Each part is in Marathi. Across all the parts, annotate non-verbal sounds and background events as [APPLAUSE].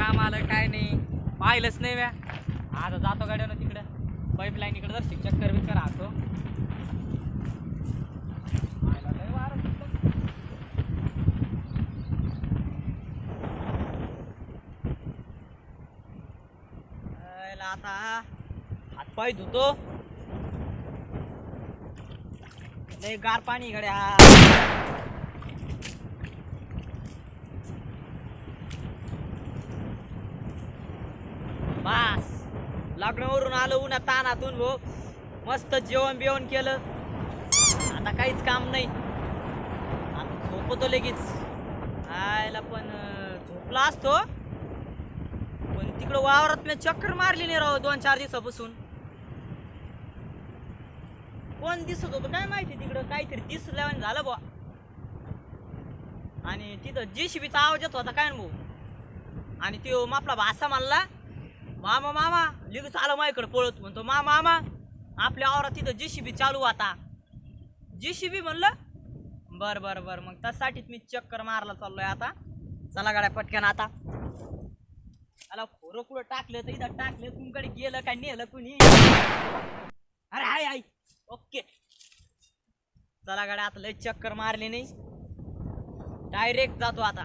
काम आलं काय नाही. पाहिलंच नाही म्या आता जातो गाड्यानं तिकडं. पाईपलाईन इकडं जर शिक्षक कर बिकर राहतो आता हातपाय धुतो. नाही गार पाणी गड्या लॉकडाऊनवरून आलो उन्हा तानातून भो. मस्त जेवण बिवण केलं. आता काहीच काम नाही. आता झोपतो लगेच. आयला पण झोपला असतो. पण तिकडं वावरात मी चक्कर मारली नाही राव दोन चार दिवसापासून. कोण दिसत होतं काय माहिती तिकडं? काहीतरी दिसल्यावर झालं बुवा. आणि तिथं जेसीबीचा आवाज येत होता काय भाऊ आणि तो मापला भासा मानला. मामा मामा लगेच आला माझ्याकडे पळत. म्हणतो मा मामा आपल्या आवरात तिथं जेसीबी चालू आता. जेसीबी म्हणलं बर बर बर मग त्यासाठीच मी चक्कर मारला चाललोय आता. चला गाड्या पटकन आता. आला खोरं कुठं टाकलं तर इथं टाकलं कुणकडे गेलं काय नेलं कुणी? अरे हाय हाय. ओके. चला गाड्या आता लय चक्कर मारली नाही. डायरेक्ट जातो आता.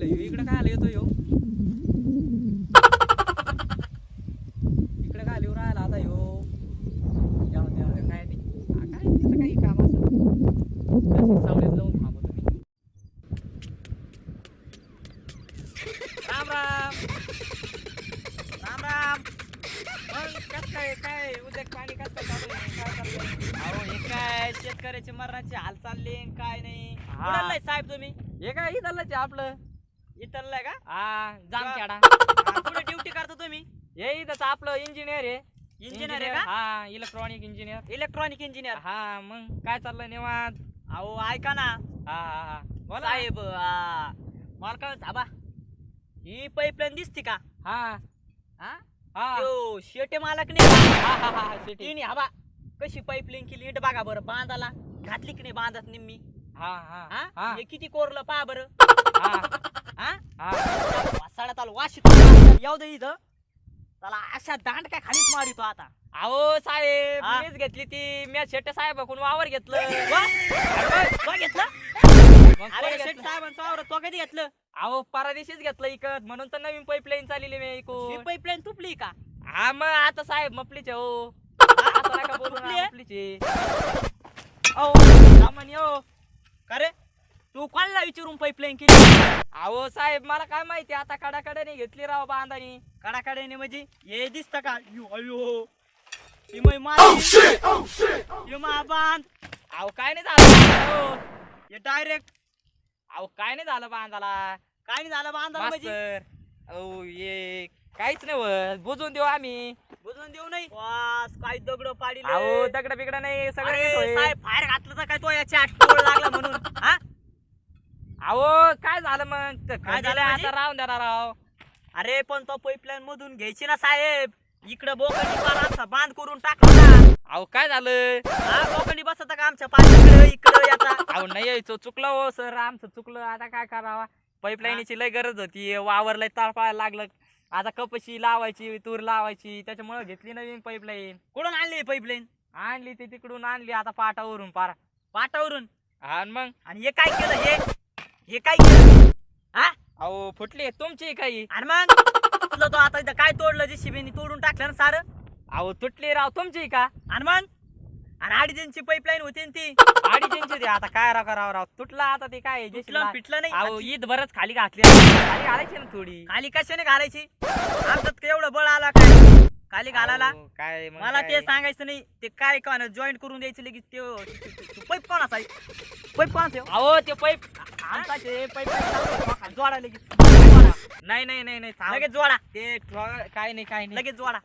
आयला ह्यो इकडं काय आलं येतो ह्यो इकडं काय लिहून राहिला आता ह्यो द्या रे, काय नाही. हा, काय तिथं काही काम असं सावलीत जाऊन थांबतो मी. राम राम. राम राम. मग कस काय काय? उद्या पाणी कस काय चालू आहे? काय चाललंय अहो हे काय? शेतकऱ्याचे मरणाचे हाल चालले न काय नाही? हा. साहेब तुम्ही? हे काय इथलंच आहे आपलं? इथलंय का? हा जामखेडा हा, कुठे ड्युटी करता तुम्ही? हे इथंच आपलं इंजिनियर आहे. इंजिनियर आहे का? हा इलेक्ट्रॉनिक इंजिनियर इलेक्ट्रॉनिक इंजिनियर हा मग काय चाललंय निवांत? अहो ऐका ना. हा हा हा. बोला. साहेब आ, मला काय ही पाईपलाईन दिसते का? हा. हा हा. त्यो शेटे मालक नाही? हा हा हा तिने हवा कशी पाईपलाईन केली? नीट बघा बरं बांधाला. घातली की नाही बांधत निम्मी? हा हा. हा? हा. हे किती कोरलं पहा बरं. हा. हा? आलो वाशित येऊ दे इथं. त्याला अशा दांड काय खालीच मारितो आता. अहो साहेब हा? मीच घेतली ती. मी शेट्टे साहेब कोण वावर घेतलं. वा? तो घेतलं? मग अरे घेतलं? साहेबांचं वावर तो कधी घेतलं? अहो परादिशीच घेतलं इकत. म्हणून तर नवीन पाईपलाईन चाललेली मी ही पाईपलाईन तुपली का? हा मग आता साहेब मपलीचे हो. [LAUGHS] असं नका बोलू ना? मपलीचे. अहो सामान्य हो. का रे? तू कोणाला विचारून पाईपलाईन केली? अहो साहेब मला काय माहिती आता कडाकड्याने घेतली राव बांधानी कडाकड्याने म्हणजे? हे दिसत का? अयो अयो. ही मै मारली हे मा बांध. अहो काय नाही झालं. हो. डायरेक्ट अहो काय नाही झालं बांधाला. काय नाही झालं बांधायला म्हणजे? अहो ये काहीच नाही होत. बुजून देऊ आम्ही. बुजवून देऊ नाही? वास काय दगड पाडी अहो दगड बिगड नाही सगळं नीट होईल. साहेब बाहेर घातलं तर काय तो याच्या आठवड लागला म्हणून हा? अहो काय झालं मग? काय झालं झालं म्हणजे? आता राहून देणार राव. अरे पण तो पाईपलाईन मधून घ्यायची ना साहेब. इकडं बोकंडी पार आमचा बांध करून टाकला ना. अहो काय झालं? हा बोकंडी बसत का आमच्या पाठीकडे इकडं याचा? अहो नाही यायचो चुकलं हो सर. आमचं चुकलं. आता काय करावा? पाईपलाईनची लय गरज होती. वावर लय तळपायला लागलं. आता कपशी लावायची तूर लावायची त्याच्यामुळे घेतली नवीन पाईपलाईन कुठून आणली पाईपलाईन आणली ती तिकडून आणली आता पाटावरून पारा. पाटावरून. आणि मग. आणि हे काय केलं हे? हे काय केलं? हा? अहो फुटली तुमची काही. आणि मग? तुला तो आता इथं काय तोडलं? जे शिबीने तोडून टाकलं ना सारं? अहो तुटली राव तुमची का? आणि मग? आणि अडीचची पाईपलाईन होती ना ती. अडीचशे आता काय राव करावं राव? तुटला आता ते काय तुटलं पिटलं नाही. अहो ईद बरंच खाली घातली खाली घालायची ना थोडी. खाली कशाने घालायची? आमच्यात एवढं बळ आला काय? खाली घालायला? काय मला? ते सांगायचं नाही. ते काय का जॉईन करून द्यायचं लगेच ते पैप कोणाचा आहे? पैप आहे? अहो ते पैप आमचा ते पैप जोडा लगेच. नाही नाही नाही नाही. लगेच जोडा. ते काय नाही काय नाही. लगेच जोडा.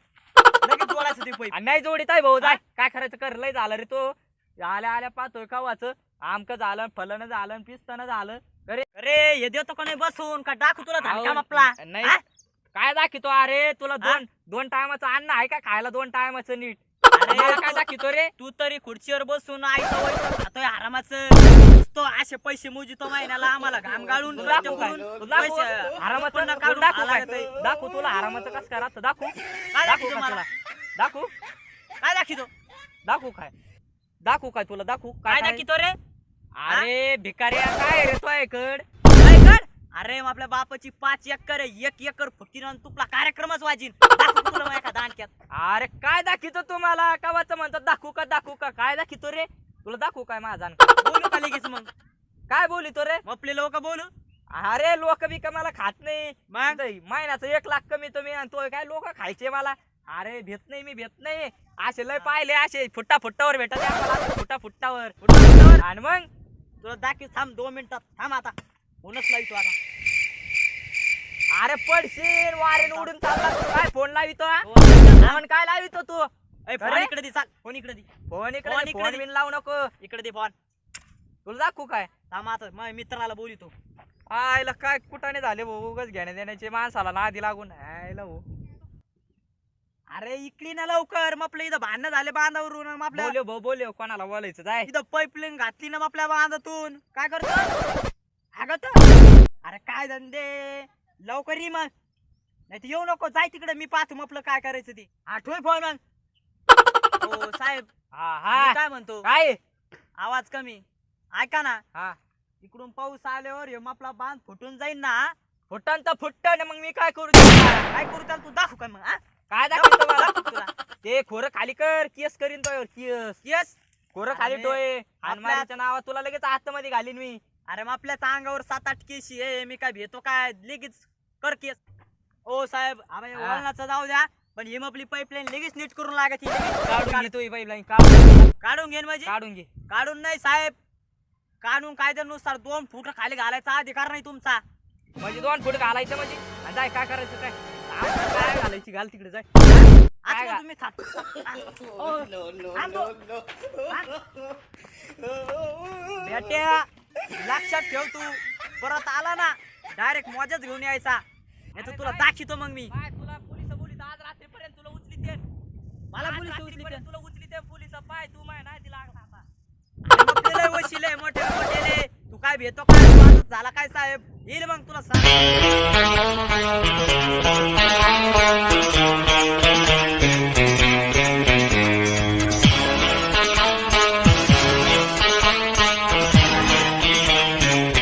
लगेच जोडायचं ते पैप. नाही जोडीत आहे भाऊ जाय काय करायचं कर लय झालं रे तो. आल्या आल्या पाहतोय कावाच. आमक झालं फलन झालं पिस्तन झालं. अरे अरे हे देतो का नाही बसून? का टाकू तुला आपला? नाही. हा? काय दाखवतो? अरे तुला? दोन दोन टायमाचं अन्न आहे का खायला? दोन टायमाचं नीट. अरे [LAUGHS] काय रे? तू तरी खुर्चीवर बसून आईचं वैचं खातोय आरामाचं. नुसतं असे पैसे मोजितो महिन्याला आम्हाला घाम गाळून दाखवू काय? तुला दाखवू? तुला काढून दाखवू खायला काय? दाखवू तुला आरामाचं कसं काय राहतं? दाखवू. काय दाखवू दाखवतो का मला? तुला? दाखवू. काय दाखवतो? दाखवू काय? दाखवू काय तुला? दाखवू. काय दाखवतो रे? अरे भिकाऱ्या काय रे तो ऐकड अरे आपल्या बापाची पाच एकर आहे, एक एकर फुटीनं आणि तुपला कार्यक्रमच वाजीन. तुला एका दांडक्यात अरे काय दाखवतो तुम्हाला? कावाच म्हणतात दाखवू का दाखवू का? काय दाखवतो रे? तुला दाखवू काय माझा बोलू का लगेच मग? काय बोलितो रे? आपले लोक बोलू. अरे लोक बी का मला खात नाही. मग महिन्याचं एक लाख कमी तुम्ही आणि तो काय लोक खायचे मला? अरे भेट नाही मी भेट नाही. असे लय पाहिले असे फुट्टा फुट्टावर भेटत आहे फुट्टा फुट्टावर फुटा फुटावर. आणि मग? तुला दाखव थांब दोन मिनिटात. थांब आता. फोनच लावतो आता. अरे पडशील वारेन उडून चालला. तू काय फोन लावितो हा? फोन काय लावितो तू? ए, फोन अरे? इकडे दे चाल. फोन इकडे दे. फोन फोन इकडे इकडे फोन दे. बिन लावू नको. इकडे दे फोन. तुला दाखवू काय? थांब आता मित्राला बोलितो आयला काय कुठाने झाले भाऊ? उगाच घेण्या देण्याचे माणसाला नादी लागून. आयला भाऊ. अरे इकडे ना लवकर. मग आपल्या इथं भांडणं झाले बांधावरून. मग आपल्या भाऊ बोलव. कोणाला बोलायचं? जाय. इथं पाईपलाईन घातली ना मग आपल्या बांधातून. काय करतो? हागत अरे काय धंदे? लवकर ये मग. नाही तर येऊ नको जाय तिकडे मी पाहतो आपलं काय करायचं ते. आठवण फोन मग. हो साहेब हा मी हा काय म्हणतो? काय? आवाज कमी. ऐका ना. हा. इकडून पाऊस आल्यावर हे मग आपला बांध फुटून जाईल ना. फुटन तर फुटन मग मी काय करू? काय करू त्याला तू दाखव काय मग हा? काय दाखवतो मला? दाखव तुला. ते खोरं खाली कर केस करीन तो केस. येस खोरं खाली अरे, टोय आपल्या- हनुमानाच्या नावात तुला लगेच आतमध्ये घालीन मी. अरे मग आपल्या अंगावर सात आठ केशी आहे मी काय भेटतो काय लगेच कर केस ओ साहेब आम्ही हा. वळणाचं जाऊ द्या पण ही आपली पाईपलाईन लगेच नीट करून लागत ही लगेच काढून काढ- घे तू पाईपलाईन काढून काढून घेईन म्हणजे काढून घे काढून नाही साहेब काढून कायद्यानुसार दोन फूट खाली घालायचा अधिकार नाही तुमचा म्हणजे दोन फूट घालायचं म्हणजे आणि जाय काय करायचं काय काय घालायची घाल तिकडे जाय काय आज गा- तुम्ही थांबो. बेट्या लक्षात ठेव तू. परत आला ना डायरेक्ट मजाच घेऊन यायचा. नाही तर तुला दाखवतो मग मी. काय तुला पोलीस बोलीत आज रात्रीपर्यंत तुला उचली ते. मला आज पोलीस उचली रात्रीपर्यंत तुला उचली ते पोलीस. पाय तू माय नाही आता. आपल्याला वशिले मोठे मोठेले. तू काय भेटतो काय तू आता झाला काय साहेब? येईल मग तुला सांग.